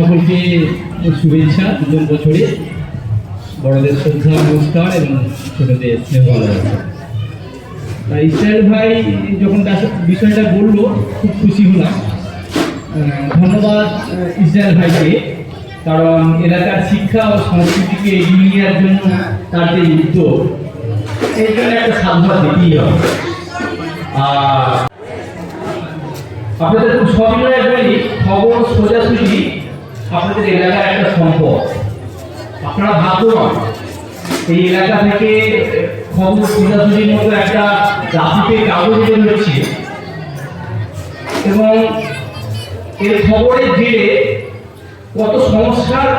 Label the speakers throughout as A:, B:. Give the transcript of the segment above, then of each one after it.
A: সকলকে শুভেচ্ছা নতুন বছরে। বড়দের শ্রদ্ধা, নমস্কার এবং ছোটদের স্নেহ ভালোবাসা। ইসরায়েল ভাই যখন বিষয়টা বলল, খুব খুশি হলাম। ধন্যবাদ ইসরায়েল ভাইকে, কারণ এলাকার শিক্ষা ও সংস্কৃতিকে এগিয়ে নেওয়ার জন্য তার যে উদ্যোগ জন্য একটা সাধুবাদ দিতেই হবে। আর আপনাদের খুব সবিনয়ে বলি খবর সোজাসুজি আপনাদের এলাকার একটা সম্পদ আপনারা ভাগ্যবান এই এলাকা থেকে খবর সোজাসুজির মতো একটা জাতিতে কাগজ বের হচ্ছে এবং এর খবরের জেরে কত সমস্যার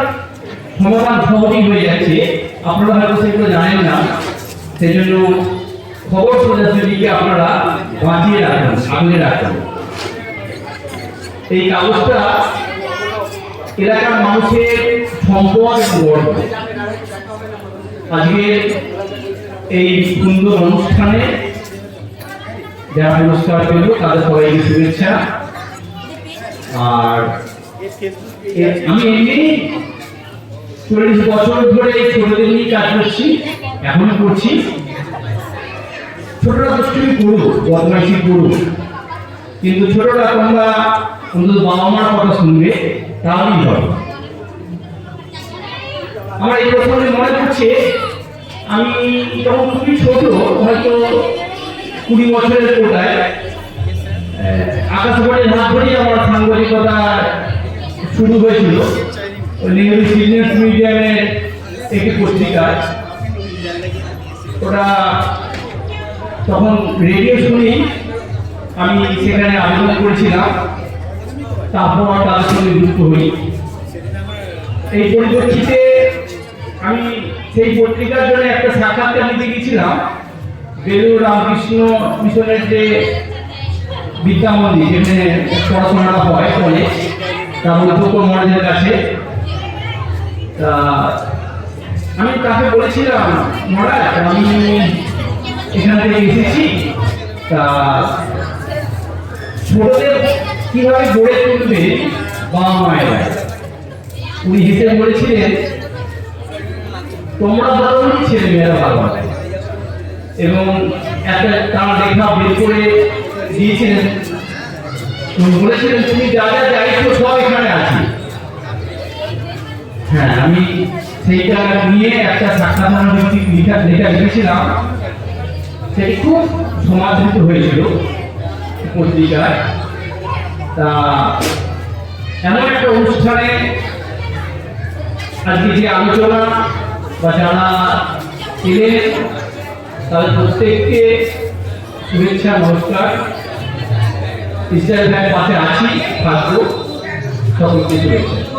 A: সমাধান সহজেই হয়ে যাচ্ছে, আপনারা হয়তো সেগুলো জানেন না। সেই জন্য খবর সোজাসুজিকে আপনারা বাঁচিয়ে রাখুন, সামনে রাখুন। এই কাগজটা এলাকার মানুষের সম্পদ আজকে এই সুন্দর অনুষ্ঠানে যারা পুরস্কার পেল তাদের সবাইকে শুভেচ্ছা। আর আমি এমনি চল্লিশ বছর ধরে এই ছোটদের নিয়ে কাজ করছি, এখনও করছি। ছোটরা দুষ্টুমি করব বদমাইশি করব কিন্তু ছোটরা তোমরা অন্তত বাবা মার কথা শুনবে। তাহলেই হবে আমার এই প্রসঙ্গে মনে পড়ছে, আমি তখন খুবই ছোট, হয়তো কুড়ি বছরের কোটায় আকাশবাণীর হাত আমার সাংবাদিকতা শুরু হয়েছিল। নেহেরু সিনিয়র মিডিয়ামের একটি পত্রিকায় ওটা তখন রেডিও শুনি, আমি সেখানে আবেদন করেছিলাম। তাদের সঙ্গে যুক্ত হই এই পরিপ্রেক্ষিতে আমি সেই পত্রিকার জন্য একটা সাক্ষাৎকার নিতে গেছিলাম বেলুর রামকৃষ্ণ মিশনের যে বিদ্যা মন্দির, যেখানে পড়াশোনাটা হয় কলেজ তার অধ্যক্ষ মহারাজের কাছে। তা আমি তাকে বলেছিলাম, মহারাজ, আমি এখান থেকে এসেছি। তা কীভাবে গড়ে তুলবে বাবা মায়েরা? উনি হেসে বলেছিলেন, তোমরা ভালো হলে ছেলে মেয়েরা ভালো এবং একটা তার লেখা বের করে দিয়েছিলেন। বলেছিলেন, তুমি যা যা দায়িত্ব সব এখানে আছে। হ্যাঁ আমি সেইটা নিয়ে একটা সাক্ষাৎকার ভিত্তিক লেখা লেখা লিখেছিলাম। সেটি খুব সমাদৃত হয়েছিল পত্রিকায়। তা এমন একটা অনুষ্ঠানে আজকে যে আলোচনা বা যারা এলেন তাদের প্রত্যেককে শুভেচ্ছা, নমস্কার। ইসরায়েল ভাইয়ের পাশে আছি, থাকব। সকলকে শুভেচ্ছা।